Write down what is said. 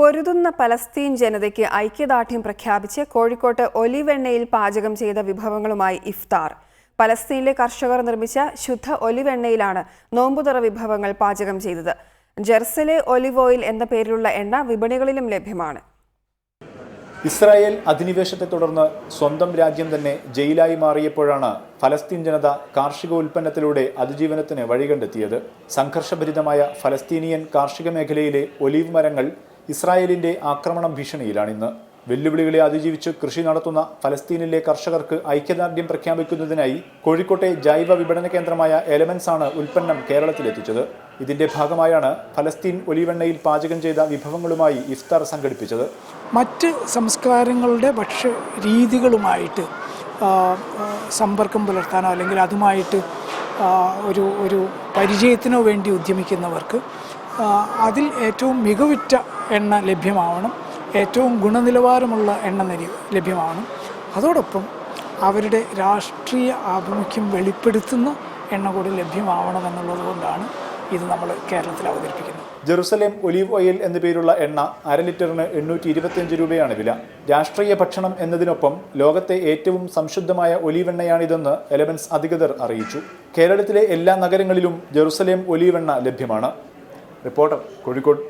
പൊരുതുന്ന Palestine ജനതയ്ക്ക് ഐക്യദാർഢ്യം പ്രഖ്യാപിച്ച് കോഴിക്കോട്ട് ഒലിവെണ്ണയിൽ പാചകം ചെയ്ത വിഭവങ്ങളുമായി ഇഫ്താർ. പലസ്തീനിലെ കർഷകർ നിർമ്മിച്ച ശുദ്ധ ഒലിവെണ്ണയിലാണ് നോമ്പുതുറ വിഭവങ്ങൾ പാചകം ചെയ്തത്. ജെർസലെ ഒലിവ് ഓയിൽ എന്ന പേരിലുള്ള എണ്ണ വിപണികളിലും ലഭ്യമാണ്. ഇസ്രായേൽ അധിനിവേശത്തെ തുടർന്ന് സ്വന്തം രാജ്യം തന്നെ ജയിലായി മാറിയപ്പോഴാണ് ഫലസ്തീൻ ജനത കാർഷിക ഉൽപ്പന്നത്തിലൂടെ അതിജീവനത്തിന് വഴികണ്ടെത്തിയത്. സംഘർഷഭരിതമായ ഫലസ്തീനിയൻ കാർഷിക മേഖലയിലെ ഒലീവ് മരങ്ങൾ ഇസ്രായേലിന്റെ ആക്രമണം ഭീഷണിയിലാണിന്ന് വെല്ലുവിളികളെ അതിജീവിച്ച് കൃഷി നടത്തുന്ന ഫലസ്തീനിലെ കർഷകർക്ക് ഐക്യദാർഢ്യം പ്രഖ്യാപിക്കുന്നതിനായി കോഴിക്കോട്ടെ ജൈവ വിപണന കേന്ദ്രമായ എലമെന്റ്സ് ആണ് ഉൽപ്പന്നം കേരളത്തിലെത്തിച്ചത്. ഇതിന്റെ ഭാഗമായാണ് ഫലസ്തീൻ ഒലിവെണ്ണയിൽ പാചകം ചെയ്ത വിഭവങ്ങളുമായി ഇഫ്താർ സംഘടിപ്പിച്ചത്. മറ്റ് സംസ്കാരങ്ങളുടെ ഭക്ഷ്യ രീതികളുമായിട്ട് സമ്പർക്കം പുലർത്താനോ അല്ലെങ്കിൽ അതുമായിട്ട് ഒരു ഒരു പരിചയത്തിനോ വേണ്ടി ഉദ്യമിക്കുന്നവർക്ക് അതിൽ ഏറ്റവും മികവുറ്റ എണ്ണ ലഭ്യമാവണം. ഏറ്റവും ഗുണനിലവാരമുള്ള എണ്ണ ലഭ്യമാവണം. അതോടൊപ്പം അവരുടെ രാഷ്ട്രീയ ആഭിമുഖ്യം വെളിപ്പെടുത്തുന്ന എണ്ണ കൂടി ലഭ്യമാവണം എന്നുള്ളത് കൊണ്ടാണ് ഇത് നമ്മൾ കേരളത്തിൽ അവതരിപ്പിക്കുന്നത്. ജെറുസലേം ഒലീവ് ഓയിൽ എന്ന പേരുള്ള എണ്ണ അര ലിറ്ററിന് എണ്ണൂറ്റി ഇരുപത്തിയഞ്ച് രൂപയാണ് വില. രാഷ്ട്രീയ ഭക്ഷണം എന്നതിനൊപ്പം ലോകത്തെ ഏറ്റവും സംശുദ്ധമായ ഒലീവ് എണ്ണയാണിതെന്ന് എലവൻസ് അധികൃതർ അറിയിച്ചു. കേരളത്തിലെ എല്ലാ നഗരങ്ങളിലും ജെറുസലേം ഒലീവ് എണ്ണ ലഭ്യമാണ്. റിപ്പോർട്ടർ കോഴിക്കോട്.